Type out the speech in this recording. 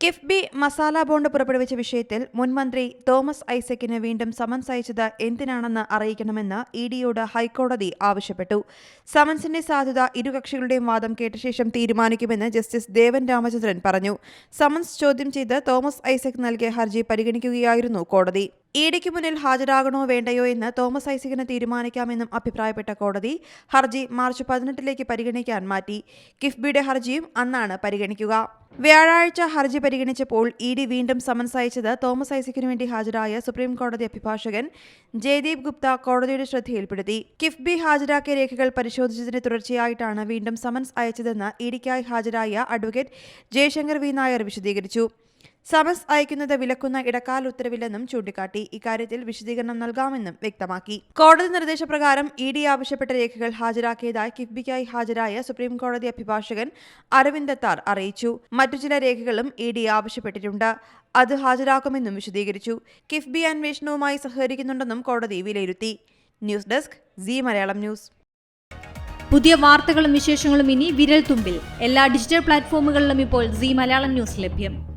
KIIFB masala bond പുറപ്പെടുവിച്ച വിഷയത്തിൽ മുൻമന്ത്രി തോമസ് ഐസക്കിന് വീണ്ടും സമൻസ് അയച്ചത് എന്തിനാണെന്ന് അറിയിക്കണമെന്ന് ഇ ഡിയോട് ഹൈക്കോടതി ആവശ്യപ്പെട്ടു. സമൻസിന്റെ സാധ്യത ഇരുകക്ഷികളുടെയും വാദം കേട്ട ശേഷം തീരുമാനിക്കുമെന്ന് ജസ്റ്റിസ് ദേവൻ രാമചന്ദ്രൻ പറഞ്ഞു. സമൻസ് ചോദ്യം ചെയ്ത് തോമസ് ഐസക് നൽകിയ ഹർജി പരിഗണിക്കുകയായിരുന്നു കോടതി. ഇ ഡിക്ക് മുന്നിൽ ഹാജരാകണോ വേണ്ടയോ എന്ന് തോമസ് ഐസകിന് തീരുമാനിക്കാമെന്നും അഭിപ്രായപ്പെട്ട കോടതി ഹർജി മാർച്ച് പതിനെട്ടിലേക്ക് പരിഗണിക്കാൻ മാറ്റി. കിഫ്ബിയുടെ ഹർജിയും അന്നാണ് പരിഗണിക്കുക. വ്യാഴാഴ്ച ഹർജി പരിഗണിച്ചപ്പോൾ ഇ ഡി വീണ്ടും സമൻസ് അയച്ചത് തോമസ് ഐസക്കിനു വേണ്ടി ഹാജരായ സുപ്രീം കോടതി അഭിഭാഷകൻ ജയദീപ് ഗുപ്ത കോടതിയുടെ ശ്രദ്ധയിൽപ്പെടുത്തി. കിഫ്ബി ഹാജരാക്കിയ രേഖകൾ പരിശോധിച്ചതിന് തുടർച്ചയായിട്ടാണ് വീണ്ടും സമൻസ് അയച്ചതെന്ന് ഇ ഡിക്കായി ഹാജരായ അഡ്വക്കേറ്റ് ജയശങ്കർ വി നായർ വിശദീകരിച്ചു. സമൻസ് അയക്കുന്നത് വിലക്കുന്ന ഇടക്കാല ഉത്തരവില്ലെന്നും ചൂണ്ടിക്കാട്ടി ഇക്കാര്യത്തിൽ വിശദീകരണം നൽകാമെന്നും വ്യക്തമാക്കി. കോടതി നിർദ്ദേശപ്രകാരം ഇ ഡി ആവശ്യപ്പെട്ട രേഖകൾ ഹാജരാക്കിയതായി കിഫ്ബിക്കായി ഹാജരായ സുപ്രീം കോടതി അഭിഭാഷകൻ അരവിന്ദ് ദത്താർ അറിയിച്ചു. മറ്റു ചില രേഖകളും ഇ ഡി ആവശ്യപ്പെട്ടിട്ടുണ്ട്. അത് ഹാജരാക്കുമെന്നും വിശദീകരിച്ചു. കിഫ്ബി അന്വേഷണവുമായി സഹകരിക്കുന്നുണ്ടെന്നും കോടതി വിലയിരുത്തി. News desk C Malayalam news. പുതിയ വാർത്തകളും വിശേഷങ്ങളും ഇനി വിരൽ തുമ്പിൽ എല്ലാ ഡിജിറ്റൽ പ്ലാറ്റ്ഫോമുകളിലും ഇപ്പോൾ സി മലയാളം ന്യൂസ് ലഭ്യം.